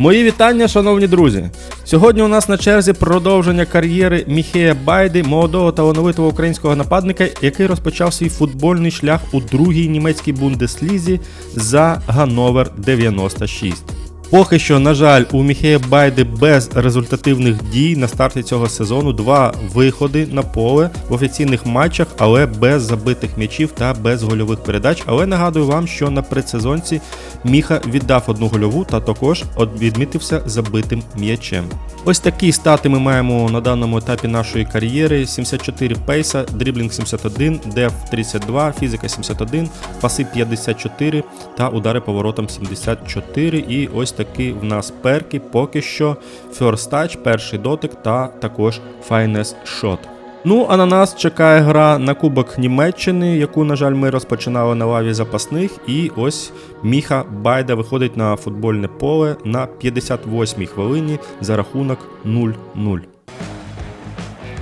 Мої вітання, шановні друзі. Сьогодні у нас на черзі продовження кар'єри Міхея Байди, молодого талановитого українського нападника, який розпочав свій футбольний шлях у другій німецькій бундеслізі за Гановер 96. Поки що, на жаль, у Міхея Байди без результативних дій на старті цього сезону два виходи на поле в офіційних матчах, але без забитих м'ячів та без гольових передач. Але нагадую вам, що на предсезонці Міха віддав одну гольову та також відмітився забитим м'ячем. Ось такі стати ми маємо на даному етапі нашої кар'єри: 74 пейса, дріблінг 71, деф 32, фізика 71, паси 54 та удари поворотом 74. І ось такі в нас перки поки що First Touch, перший дотик та також Finest Shot. Ну, а на нас чекає гра на Кубок Німеччини, яку, на жаль, ми розпочинали на лаві запасних. І ось Міха Байда виходить на футбольне поле на 58-й хвилині за рахунок 0-0.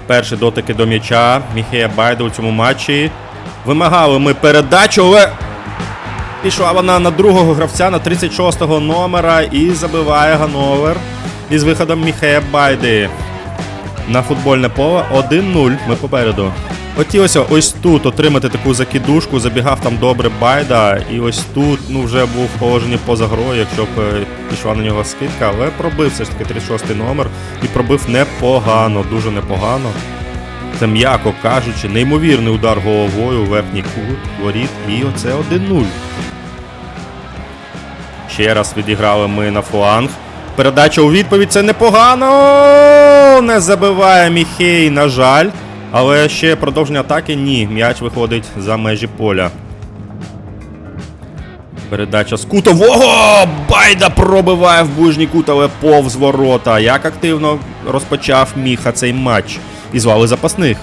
Перші дотики до м'яча Міхея Байда у цьому матчі. Вимагали ми передачу, але пішла вона на другого гравця на 36-го номера і забиває Гановер із виходом Міхея Байди на футбольне поле 1-0. Ми попереду. Хотілося ось тут отримати таку закидушку, забігав там добре Байда, і ось тут ну, вже був в положенні поза грою, якщо б е, пішла на нього скидка, але пробив все ж таки 36 номер і пробив непогано, дуже непогано. Це м'яко кажучи, неймовірний удар головою у верхній кут воріт, і оце 1-0. Ще раз відіграли ми на фланг. Передача у відповідь це непогано. Не забиває Міхей, на жаль. Але ще продовження атаки ні. М'яч виходить за межі поля. Передача з кутового. Байда пробиває в ближній кут, але повз ворота. Як активно розпочав Міха цей матч. І звали запасних.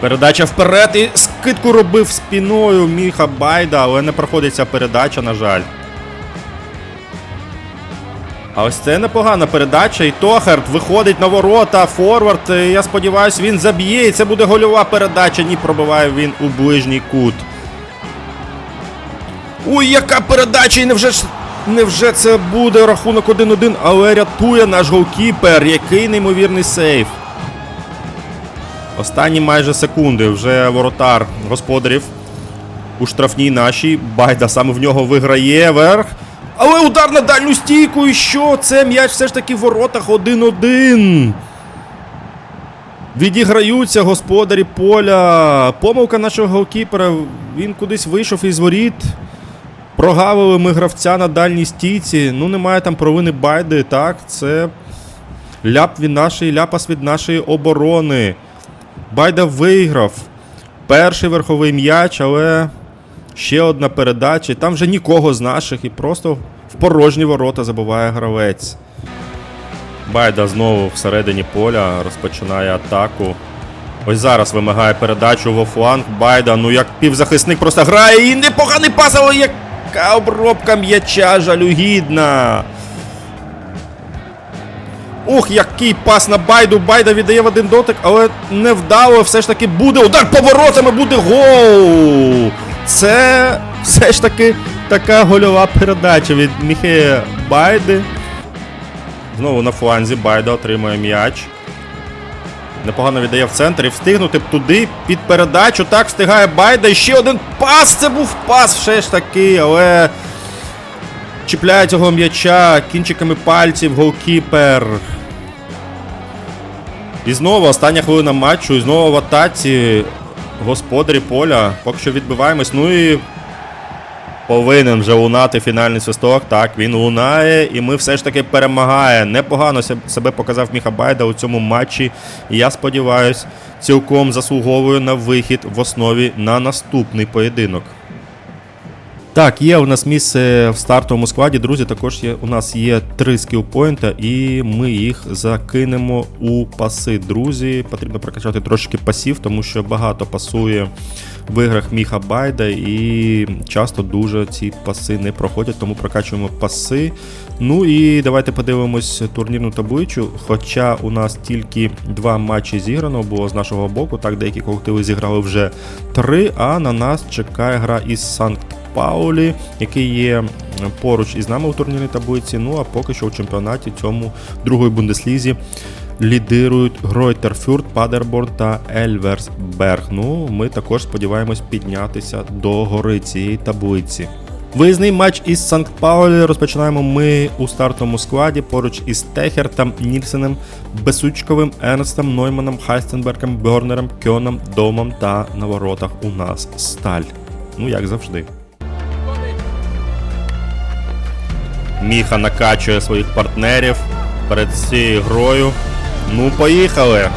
Передача вперед і скидку робив спіною Міха Байда, але не проходить ця передача, на жаль. А ось це непогана передача. І Тохарт виходить на ворота. Форвард. Я сподіваюся, він заб'є. І це буде гольова передача. Ні, пробиває він у ближній кут. Ой, яка передача! І невже ж. Невже це буде рахунок 1-1, але рятує наш голкіпер. Який неймовірний сейф. Останні майже секунди. Вже воротар господарів у штрафній нашій. Байда саме в нього виграє верх. Але удар на дальню стійку. І що? Це м'яч все ж таки в воротах 1-1. Відіграються господарі поля. Помилка нашого голкіпера. Він кудись вийшов із воріт. Прогавили ми гравця на дальній стійці. Ну, немає там провини Байди. Так, це ляп від нашої, ляпас від нашої оборони. Байда виграв. Перший верховий м'яч, але ще одна передача. Там вже нікого з наших і просто в порожні ворота забуває гравець. Байда знову всередині поля розпочинає атаку. Ось зараз вимагає передачу во фланг. Байда, ну як півзахисник просто грає і непоганий пас, але яка обробка м'яча жалюгідна. Ух, який пас на Байду. Байда віддає в один дотик, але невдало. Все ж таки буде удар поворотами, буде гол. Це все ж таки така гольова передача від Міхея Байди. Знову на фланзі Байда отримує м'яч. Непогано віддає в центр і встигнути б туди під передачу. Так встигає Байда. І ще один пас. Це був пас все ж таки, але чіпляє цього м'яча кінчиками пальців голкіпер. І знову остання хвилина матчу, і знову в атаці господарі поля. Поки що відбиваємось. Ну і повинен вже лунати фінальний свисток. Так, він лунає, і ми все ж таки перемагає. Непогано себе показав Міха Байда у цьому матчі. І я сподіваюся, цілком заслуговує на вихід в основі на наступний поєдинок. Так, є у нас місце в стартовому складі. Друзі, також є, у нас є три скілпойнта, і ми їх закинемо у паси. Друзі, потрібно прокачати трошки пасів, тому що багато пасує в іграх Міха Байда, і часто дуже ці паси не проходять, тому прокачуємо паси. Ну і давайте подивимось турнірну табличу. Хоча у нас тільки два матчі зіграно було з нашого боку, так деякі колективи зіграли вже три, а на нас чекає гра із Санкт Паулі, який є поруч із нами у турнірній таблиці. Ну а поки що у чемпіонаті цьому другої бундеслізі лідирують Гройтерфюрт, Падерборн та Ельверсберг. Ну, ми також сподіваємось піднятися до гори цієї таблиці. Виїзний матч із Санкт Паулі розпочинаємо ми у стартовому складі поруч із Техертом, Нільсеном, Бесучковим, Ернстом, Нойманом, Хайстенбергом, Бьорнером, Кьоном, Домом та на воротах у нас Сталь. Ну, як завжди. Міха накачує своїх партнерів перед цією грою. Ну, поїхали.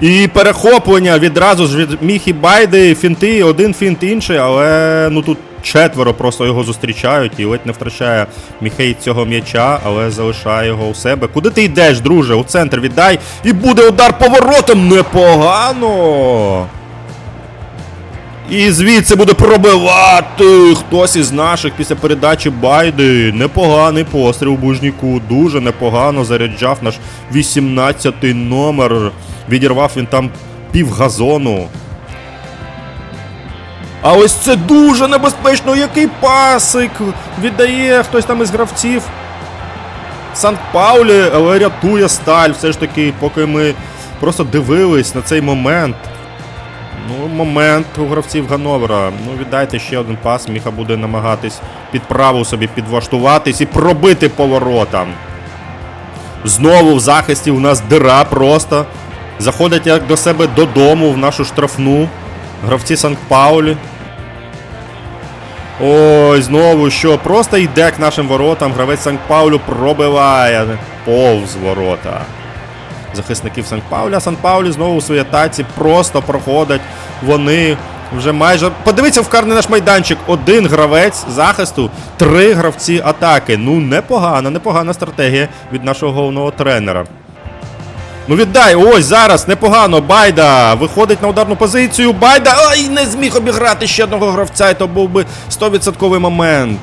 І перехоплення відразу ж від Міхі Байди, фінти, один фінт інший, але ну тут четверо просто його зустрічають і ледь не втрачає Міхей цього м'яча, але залишає його у себе. Куди ти йдеш, друже? У центр віддай. І буде удар поворотом. Непогано. І звідси буде пробивати хтось із наших після передачі Байди. Непоганий постріл Бужніку. Дуже непогано заряджав наш 18-й номер. Відірвав він там пів газону. А ось це дуже небезпечно. Який пасик віддає хтось там із гравців. Санкт Паулі, але рятує сталь. Все ж таки, поки ми просто дивились на цей момент. Ну, момент у гравців Гановера. Ну, віддайте ще один пас. Міха буде намагатись під праву собі підваштуватись і пробити поворотам. Знову в захисті у нас дира просто. Заходять як до себе додому в нашу штрафну. Гравці Санкт Паулі. Ой, знову що? Просто йде к нашим воротам. Гравець Санкт Паулю пробиває повз ворота. Захисників Санкт Пауля. Санкт Паулі знову у своїй атаці просто проходять. Вони вже майже. Подивіться в карний наш майданчик. Один гравець захисту, три гравці атаки. Ну, непогана, непогана стратегія від нашого головного тренера. Ну віддай, ось зараз непогано. Байда виходить на ударну позицію. Байда. Ай, не зміг обіграти ще одного гравця, і то був би 100% момент.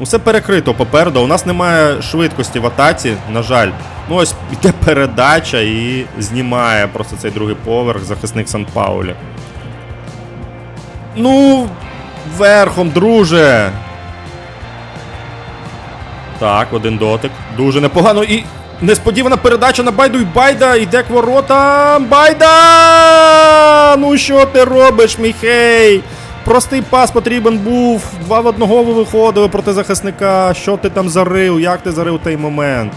Усе перекрито попереду. У нас немає швидкості в атаці, на жаль. Ну ось йде передача і знімає просто цей другий поверх захисник Сан Паулі. Ну, верхом, друже. Так, один дотик. Дуже непогано. І несподівана передача на Байду і Байда йде к воротам. Байда! Ну що ти робиш, Міхей? Простий пас потрібен був. Два в одного ви виходили проти захисника. Що ти там зарив? Як ти зарив той момент?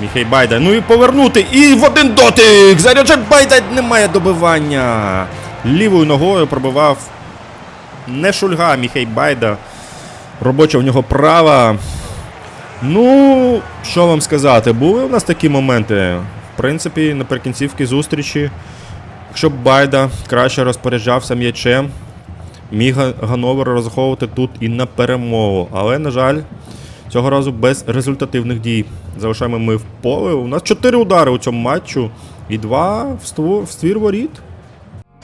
Міхей Байда. Ну і повернути. І в один дотик! Заряджать Байда немає добивання. Лівою ногою пробивав не шульга Міхей Байда. Робоча в нього права. Ну, що вам сказати, були у нас такі моменти. В принципі, наприкінцівки зустрічі, якщо б Байда краще розпоряджався м'ячем, міг Гановер розраховувати тут і на перемогу. Але, на жаль, цього разу без результативних дій. Залишаємо ми в поле. У нас 4 удари у цьому матчу і 2 в ствір воріт.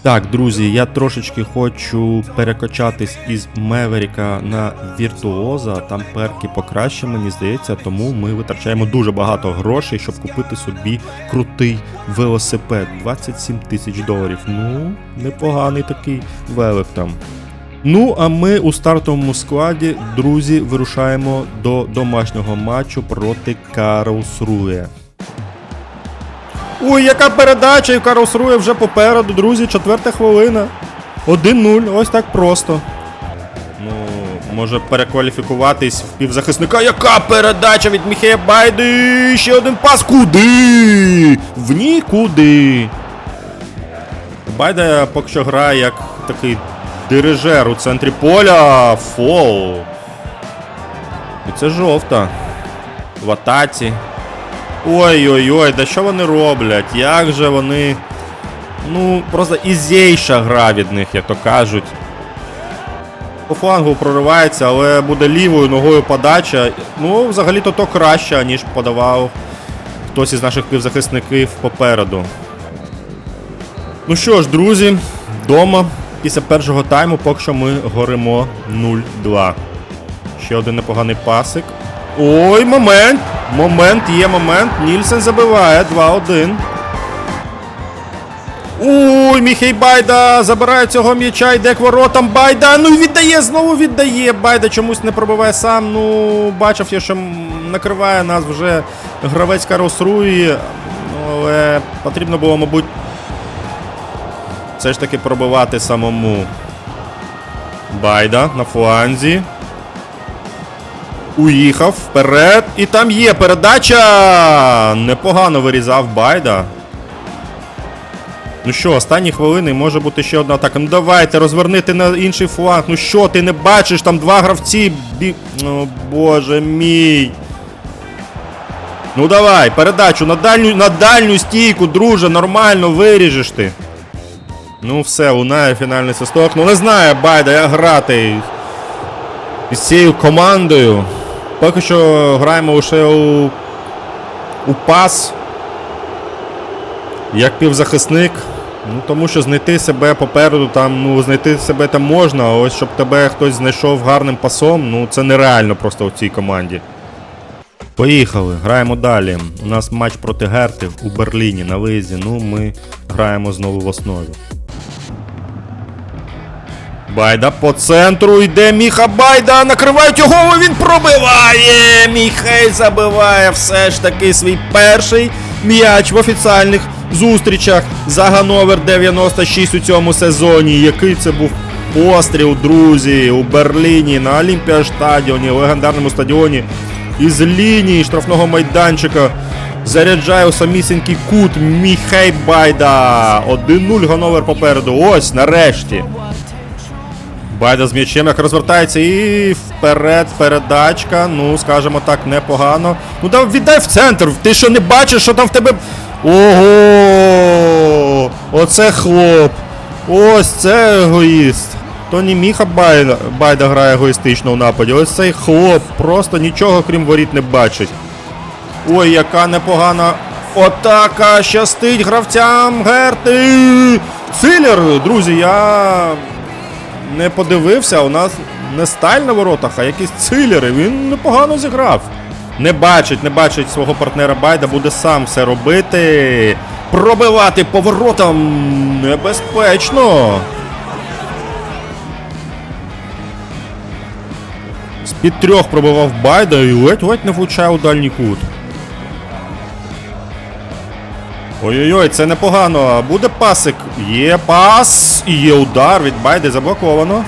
Так, друзі, я трошечки хочу перекачатись із Меверіка на Віртуоза. Там перки покраще, мені здається, тому ми витрачаємо дуже багато грошей, щоб купити собі крутий велосипед. 27 тисяч доларів. Ну, непоганий такий велик там. Ну, а ми у стартовому складі, друзі, вирушаємо до домашнього матчу проти Карлсрує. Ой, яка передача, і Карлсрує вже попереду, друзі, четверта хвилина. 1-0, ось так просто. Ну, може перекваліфікуватись в півзахисника. Яка передача від Міхея Байди! Ще один пас. Куди? В нікуди. Байда поки що грає як такий дирижер у центрі поля. Фол. І це жовта. В атаці. Ой-ой-ой, да що вони роблять? Як же вони. Ну, просто ізейша гра від них, як то кажуть. По флангу проривається, але буде лівою ногою подача. Ну, взагалі-то то краще, ніж подавав хтось із наших півзахисників попереду. Ну що ж, друзі, вдома після першого тайму поки що ми горимо 0-2. Ще один непоганий пасик. Ой, момент! Момент, є момент. Нільсен забиває 2-1. Ой, Міхей Байда забирає цього м'яча, йде к воротам. Байда. Ну і віддає, знову віддає. Байда чомусь не пробиває сам. Ну, бачив я, що накриває нас вже гравець Карлсруї. Ну, але потрібно було, мабуть, все ж таки пробивати самому. Байда на фланзі. Уїхав вперед. І там є передача. Непогано вирізав Байда. Ну що, останні хвилини може бути ще одна атака. Ну давайте, розвернити на інший фланг. Ну що, ти не бачиш, там два гравці. Бі... Ну, боже мій. Ну давай, передачу на дальню, на дальню стійку, друже, нормально виріжеш ти. Ну все, лунає фінальний свисток. Ну не знаю, Байда, як грати із цією командою. Поки що граємо лише у, у пас. Як півзахисник. Ну, тому що знайти себе попереду, там, ну, знайти себе там можна, а ось щоб тебе хтось знайшов гарним пасом, ну це нереально просто в цій команді. Поїхали, граємо далі. У нас матч проти Герти у Берліні на виїзді. Ну, ми граємо знову в основі. Байда по центру йде Міха Байда, накривають його, він пробиває! Міхей забиває все ж таки свій перший м'яч в офіціальних зустрічах за Гановер 96 у цьому сезоні. Який це був постріл, друзі, у Берліні на Олімпіаштадіоні, легендарному стадіоні. Із лінії штрафного майданчика заряджає у самісінький кут Міхей Байда. 1-0 Гановер попереду. Ось нарешті. Байда з м'ячем як розвертається і вперед передачка. Ну, скажімо так, непогано. Ну да віддай в центр. Ти що не бачиш, що там в тебе. Ого! Оце хлоп. Ось це егоїст. То не Міха Байда, Байда грає егоїстично в нападі. Ось цей хлоп просто нічого крім воріт не бачить. Ой, яка непогана атака. Щастить гравцям Герти. Цилер, друзі, я не подивився, у нас не сталь на воротах, а якісь цилери. Він непогано зіграв. Не бачить, не бачить свого партнера Байда, буде сам все робити. Пробивати поворотом небезпечно. З-під трьох пробивав Байда і ледь-ледь не влучає у дальній кут. Ой-ой-ой, це непогано. Буде пасик. Є пас. І є удар від Байди заблоковано.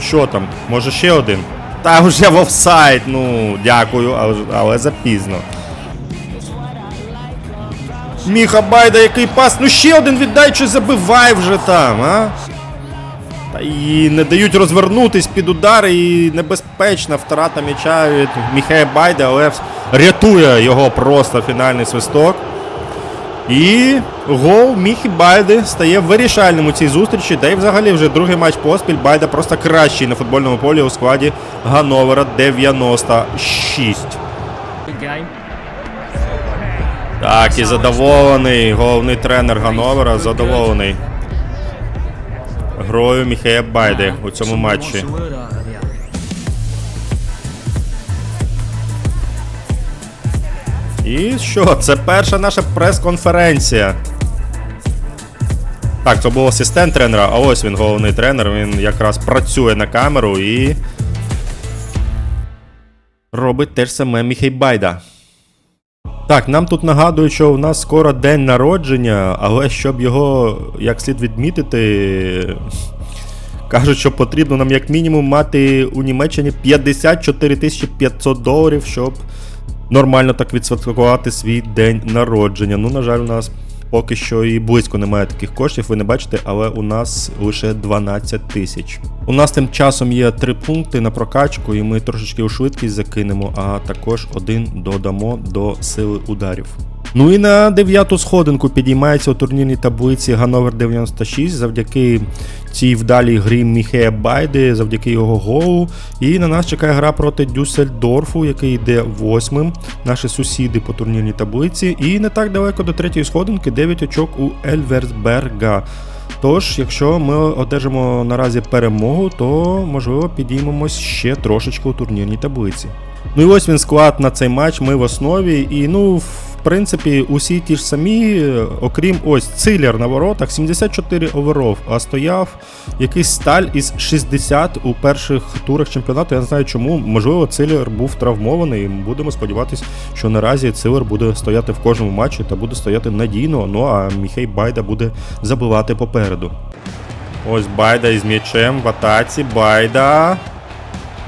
Що там? Може ще один? Та вже в офсайд. Ну, дякую, але, але запізно. Міха Байда, який пас. Ну ще один віддай, чи забивай вже там, а? Та і не дають розвернутись під удар, і небезпечна втрата м'яча від Міхея Байда, але рятує його просто фінальний свисток. І гол Міхі Байди стає вирішальним у цій зустрічі. Та й взагалі вже другий матч поспіль. Байда просто кращий на футбольному полі у складі Гановера 96. Так, і задоволений головний тренер Гановера, задоволений грою Міхея Байди у цьому матчі. І що? Це перша наша прес-конференція. Так, це був асистент тренера, а ось він головний тренер. Він якраз працює на камеру і. Робить те ж саме Міхей Байда. Так, нам тут нагадують, що у нас скоро день народження, але щоб його як слід відмітити, кажуть, що потрібно нам як мінімум мати у Німеччині 54 500 доларів, щоб нормально так відсвяткувати свій день народження. Ну, на жаль, у нас поки що і близько немає таких коштів, ви не бачите, але у нас лише 12 тисяч. У нас тим часом є три пункти на прокачку, і ми трошечки у швидкість закинемо, а також один додамо до сили ударів. Ну і на дев'яту сходинку підіймається у турнірній таблиці Гановер 96 завдяки цій вдалій грі Міхея Байди, завдяки його голу. І на нас чекає гра проти Дюссельдорфу, який йде восьмим. Наші сусіди по турнірній таблиці. І не так далеко до третьої сходинки 9 очок у Ельверсберга. Тож, якщо ми одержимо наразі перемогу, то можливо підіймемось ще трошечки у турнірній таблиці. Ну і ось він склад на цей матч. Ми в основі. І ну, в принципі, усі ті ж самі, е, окрім ось цилер на воротах, 74 оверов, а стояв якийсь сталь із 60 у перших турах чемпіонату. Я не знаю чому. Можливо, цилер був травмований. Будемо сподіватися, що наразі цилер буде стояти в кожному матчі та буде стояти надійно. Ну а Міхей Байда буде забивати попереду. Ось Байда із м'ячем в атаці. Байда.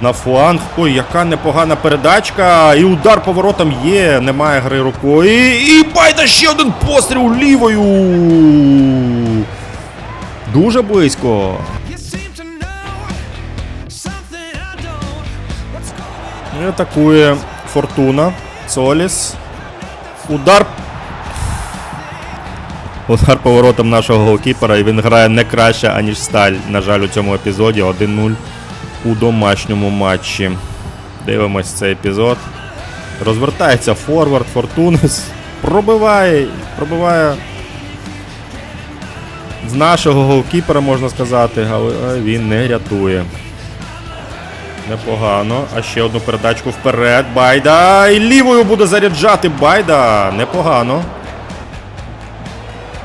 На фланг. Ой, яка непогана передачка. І удар поворотом є. Немає гри рукою. І, і Байда ще один постріл лівою. Дуже близько. І атакує Фортуна. Соліс. Удар. Удар поворотом нашого голкіпера, і він грає не краще, аніж Сталь, на жаль, у цьому епізоді 1-0 у домашньому матчі. Дивимось цей епізод. Розвертається форвард, Фортунес. Пробиває, пробиває з нашого голкіпера, можна сказати, але він не рятує. Непогано. А ще одну передачку вперед. Байда. І лівою буде заряджати Байда. Непогано.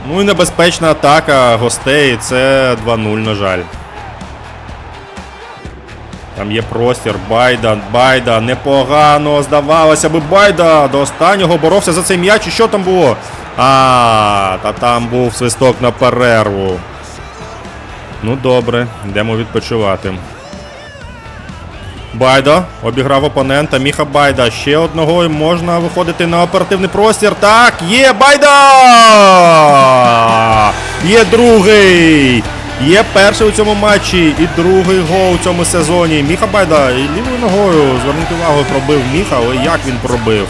Ну і небезпечна атака гостей. Це 2-0, на жаль. Там є простір. Байда, Байда, непогано. Здавалося би, Байда до останнього боровся за цей м'яч. І що там було? А, та там був свисток на перерву. Ну добре, йдемо відпочивати. Байда обіграв опонента. Міха Байда. Ще одного можна виходити на оперативний простір. Так, є Байда! Є другий! Є перший у цьому матчі і другий гол у цьому сезоні. Міха Байда і лівою ногою. Зверніть увагу, пробив Міха, але як він пробив?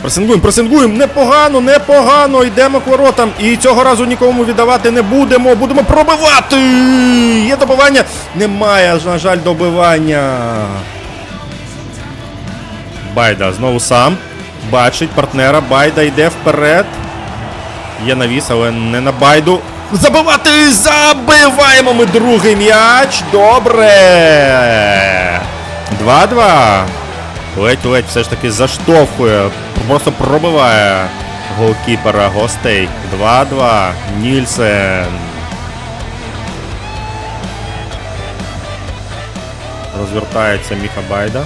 Пресингуємо, пресингуємо. Непогано, непогано. Йдемо к воротам. І цього разу нікому віддавати не будемо. Будемо пробивати. Є добивання. Немає, на жаль, добивання. Байда знову сам. Бачить партнера. Байда йде вперед. Є навіс, але не на байду. Забивати! Забиваємо ми другий м'яч. Добре. 2-2. Ледь-ледь все ж таки заштовхує, просто пробиває голкіпера гостей. 2-2. Нільсен. Розвертається Міха Байда.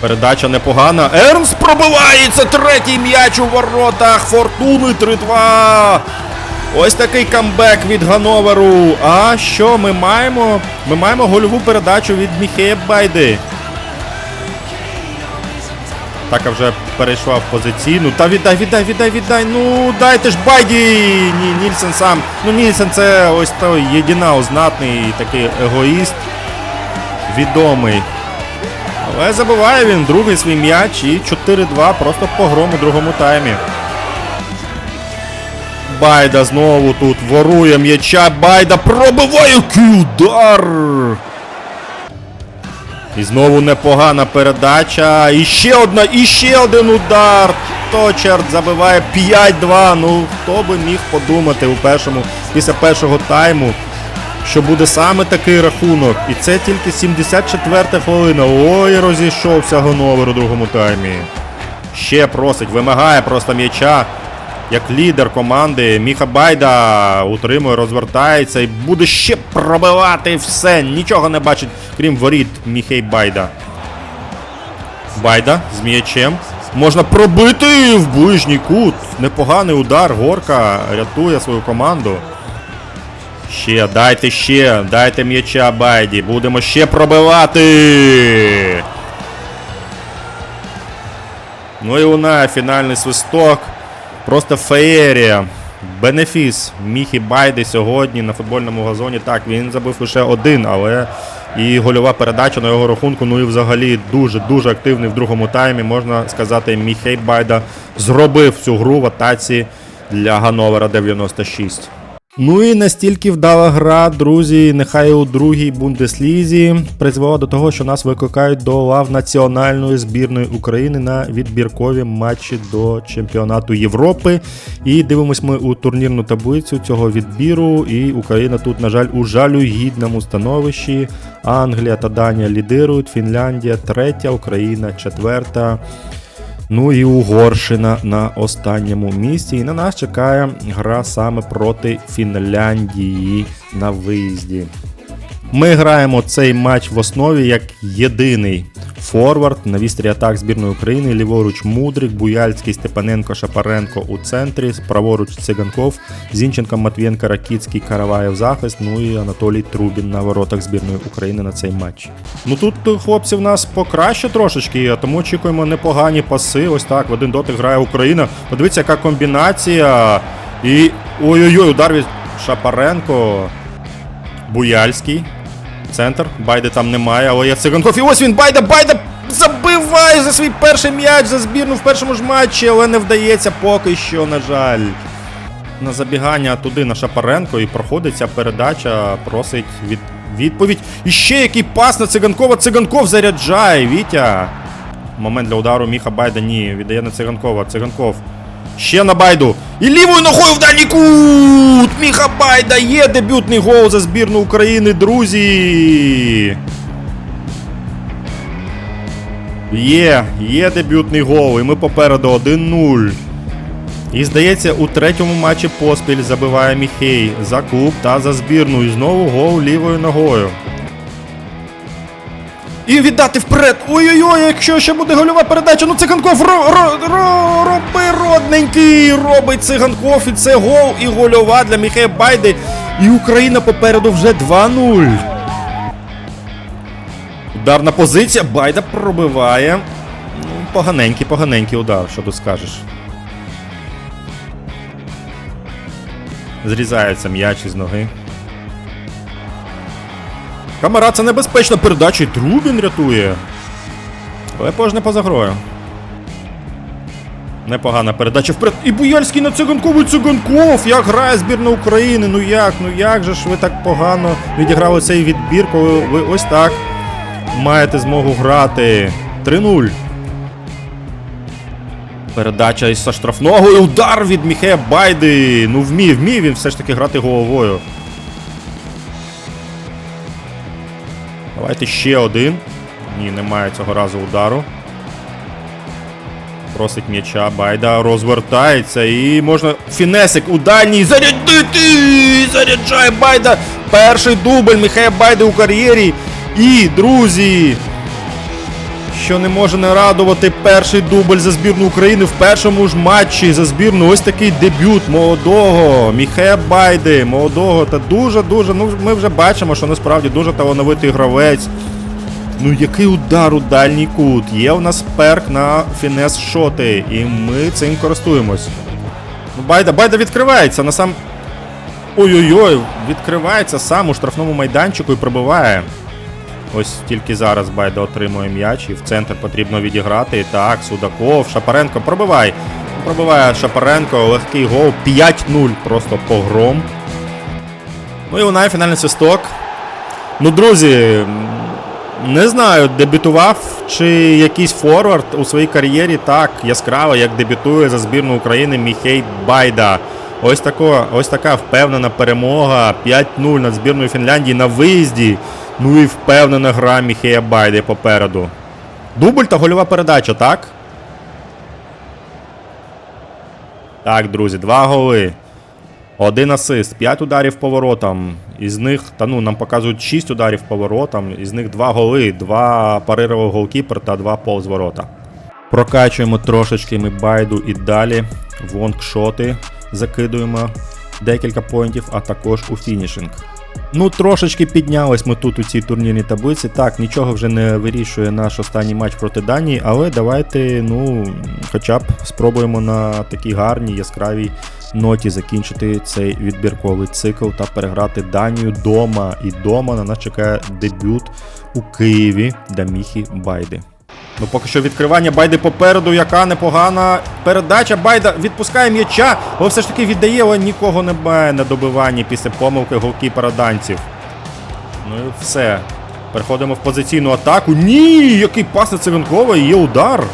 Передача непогана. Ернс пробивається. Третій м'яч у воротах. Фортуни 3-2. Ось такий камбек від Гановеру. А що ми маємо? Ми маємо гольову передачу від Міхея Байди. Така вже перейшла в позиційну. Та віддай, віддай, віддай, віддай. Ну дайте ж байді! Ні, Нільсен сам. Ну Нільсен це ось той єдинау, знатний такий егоїст. Відомий. Але забиває він другий свій м'яч і 4-2 просто погром у другому таймі. Байда знову тут ворує м'яча. Байда пробиває який. І знову непогана передача. І ще одна, і ще один удар. Точерт забиває 5-2. Ну, хто би міг подумати у першому, після першого тайму, що буде саме такий рахунок. І це тільки 74 хвилина. Ой, розійшовся Гоновер у другому таймі. Ще просить, вимагає просто м'яча. Як лідер команди Міха Байда утримує, розвертається і буде ще пробивати все. Нічого не бачить, крім воріт Міхей Байда. Байда з м'ячем. Можна пробити в ближній кут. Непоганий удар. Горка рятує свою команду. Ще, дайте ще, дайте м'яча Байді. Будемо ще пробивати. Ну і лунає фінальний свисток. Просто феєрія. Бенефіс Міхі Байди сьогодні на футбольному газоні. Так, він забив лише один, але і гольова передача на його рахунку. Ну і взагалі дуже-дуже активний в другому таймі. Можна сказати, Міхей Байда зробив цю гру в атаці для Гановера 96. Ну і настільки вдала гра, друзі, нехай у другій бундеслізі призвела до того, що нас викликають до лав національної збірної України на відбіркові матчі до чемпіонату Європи. І дивимось ми у турнірну таблицю цього відбіру. І Україна тут, на жаль, у жалюгідному становищі. Англія та Данія лідирують, Фінляндія третя, Україна четверта. Ну і Угорщина на останньому місці. І на нас чекає гра саме проти Фінляндії на виїзді. Ми граємо цей матч в основі як єдиний форвард на вістрі атак збірної України. Ліворуч Мудрик, Буяльський, Степаненко, Шапаренко у центрі, праворуч Циганков, Зінченко, Матвієнко, Ракіцький, Караваєв захист. Ну і Анатолій Трубін на воротах збірної України на цей матч. Ну тут е, хлопці в нас покраще трошечки, тому очікуємо непогані паси. Ось так в один дотик грає Україна. Подивіться, яка комбінація. І ой-ой-ой, удар від Шапаренко. Буяльський. Центр. Байди там немає, але є циганков. І ось він Байда, Байда забиває за свій перший м'яч за збірну в першому ж матчі, але не вдається поки що, на жаль. На забігання туди на Шапаренко і проходить ця передача, просить від... відповідь. І ще який пас на циганкова. Циганков заряджає, Вітя. Момент для удару Міха Байда ні. Віддає на циганкова. Циганков. Ще на Байду. І лівою ногою в дальній кут! Міха Байда є дебютний гол за збірну України, друзі. Є, є дебютний гол, і ми попереду 1-0. І здається, у третьому матчі поспіль забиває Міхей за клуб та за збірну. І знову гол лівою ногою. І віддати вперед. Ой-ой-ой, якщо ще буде гольова передача, ну циганков ро, ро, ро, роби. Робить циганков, і це гол і гольова для Міхея Байди. І Україна попереду вже 2-0. Ударна позиція, Байда пробиває. Ну, поганенький, поганенький удар, що тут скажеш. Зрізається м'яч із ноги. Камера, це небезпечна передача, і Трубін рятує. Але поза грою. Непогана передача вперед. І Буяльський на циганковий циганков. Як грає збірна України? Ну як? Ну як же ж ви так погано відіграли цей відбір, коли ви ось так маєте змогу грати. 3-0. Передача із штрафного і удар від Міхея Байди. Ну вмів, вмів він все ж таки грати головою. Давайте ще один. Ні, немає цього разу удару. Просить м'яча, Байда розвертається і можна. Фінесик у дальній зарядити! Заряджає Байда! Перший дубль Михая Байди у кар'єрі. І, друзі, що не може не радувати перший дубль за збірну України в першому ж матчі за збірну. Ось такий дебют молодого Міхея Байди, молодого та дуже-дуже. Ну, ми вже бачимо, що насправді дуже талановитий гравець. Ну який удар у дальній кут. Є у нас перк на фінес шоти, і ми цим користуємось. Ну, Байда, Байда відкривається на сам. Ой-ой-ой, відкривається сам у штрафному майданчику і пробиває. Ось тільки зараз Байда отримує м'яч і в центр потрібно відіграти. Так, Судаков, Шапаренко пробивай. Пробиває Шапаренко, легкий гол. 5-0. Просто погром. Ну і лунає фінальний свисток. Ну, друзі, не знаю, дебютував чи якийсь форвард у своїй кар'єрі так яскраво, як дебютує за збірну України Міхей Байда. Ось, тако, ось така впевнена перемога 5-0 над збірною Фінляндії на виїзді. Ну і впевнена гра Міхея Байди попереду. Дубль та гольова передача, так? Так, друзі, два голи. Один асист, 5 ударів по воротам. Із них, та ну, нам показують 6 ударів по воротам, із них 2 голи, 2 парировий голкіпер та 2 повз ворота. Прокачуємо трошечки ми байду і далі. В лонгшоти закидуємо декілька поінтів, а також у фінішинг. Ну, трошечки піднялись ми тут у цій турнірній таблиці. Так, нічого вже не вирішує наш останній матч проти Данії, але давайте, ну, хоча б спробуємо на такій гарній, яскравій ноті закінчити цей відбірковий цикл та переграти Данію дома. І дома на нас чекає дебют у Києві для Міхі Байди. Ну, поки що відкривання Байди попереду, яка непогана передача. Байда відпускає м'яча, але все ж таки віддає, але нікого не має на добиванні після помилки голкіпера данців. Ну і все. Переходимо в позиційну атаку. Ні! Який пас на Циганкова і є удар.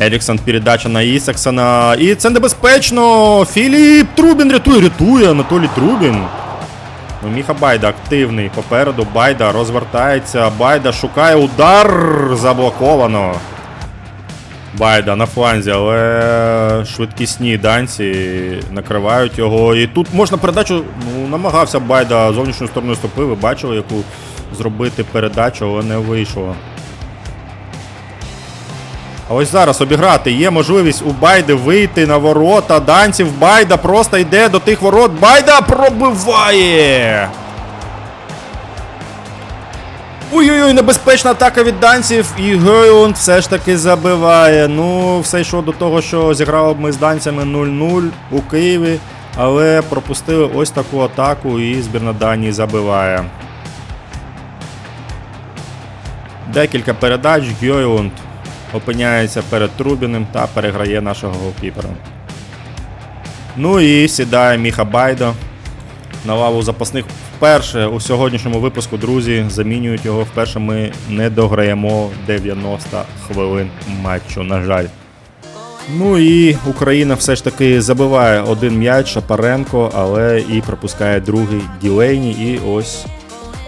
Еріксон передача на Ісаксона. І це небезпечно. Філіп Трубін рятує, рятує Анатолій Трубін. Ну, Міха Байда активний. Попереду Байда розвертається. Байда шукає удар. Заблоковано. Байда на фланзі, але швидкісні данці накривають його. І тут можна передачу. Ну, намагався Байда зовнішньою стороною стопи. Ви бачили, яку зробити передачу, але не вийшло. А ось зараз обіграти є можливість у Байди вийти на ворота. Данців Байда просто йде до тих ворот. Байда пробиває! Ой-ой-ой, небезпечна атака від данців, і Гейлунд все ж таки забиває. Ну, все йшло до того, що зіграли б ми з данцями 0-0 у Києві, але пропустили ось таку атаку і збірна Данії забиває. Декілька передач. Гейлунд опиняється перед Трубіним та переграє нашого голкіпера. Ну і сідає Міха Байдо на лаву запасних. Вперше у сьогоднішньому випуску, друзі, замінюють його. Вперше ми не дограємо 90 хвилин матчу, на жаль. Ну і Україна все ж таки забиває один м'яч Шапаренко, але і пропускає другий Ділейні. І ось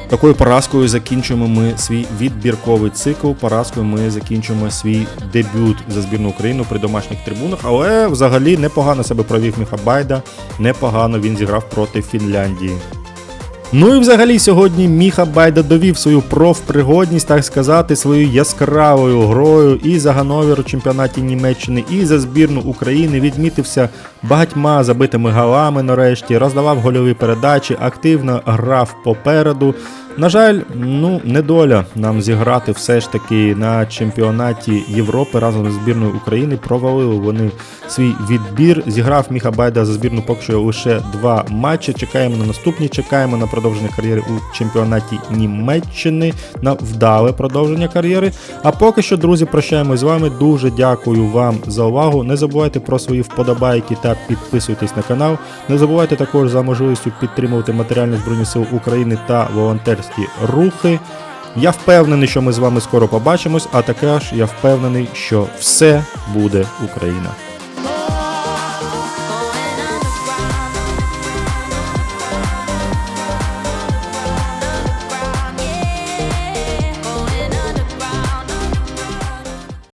такою поразкою закінчуємо ми свій відбірковий цикл. Поразкою ми закінчуємо свій дебют за збірну України при домашніх трибунах. Але взагалі непогано себе провів Міха Байда, непогано він зіграв проти Фінляндії. Ну і взагалі сьогодні Міха Байда довів свою профпригодність, так сказати, своєю яскравою грою і за Гановер у чемпіонаті Німеччини, і за збірну України. Відмітився багатьма забитими галами нарешті, роздавав гольові передачі, активно грав попереду. На жаль, ну недоля нам зіграти все ж таки на чемпіонаті Європи разом з збірною України. Провалили вони свій відбір. Зіграв Міха Байда за збірну поки що лише два матчі. Чекаємо на наступні. Чекаємо на продовження кар'єри у чемпіонаті Німеччини, на вдале продовження кар'єри. А поки що, друзі, прощаємось з вами. Дуже дякую вам за увагу. Не забувайте про свої вподобайки та підписуйтесь на канал. Не забувайте також за можливістю підтримувати матеріальні збройні сили України та волонтерські рухи. Я впевнений, що ми з вами скоро побачимось, а також я впевнений, що все буде Україна.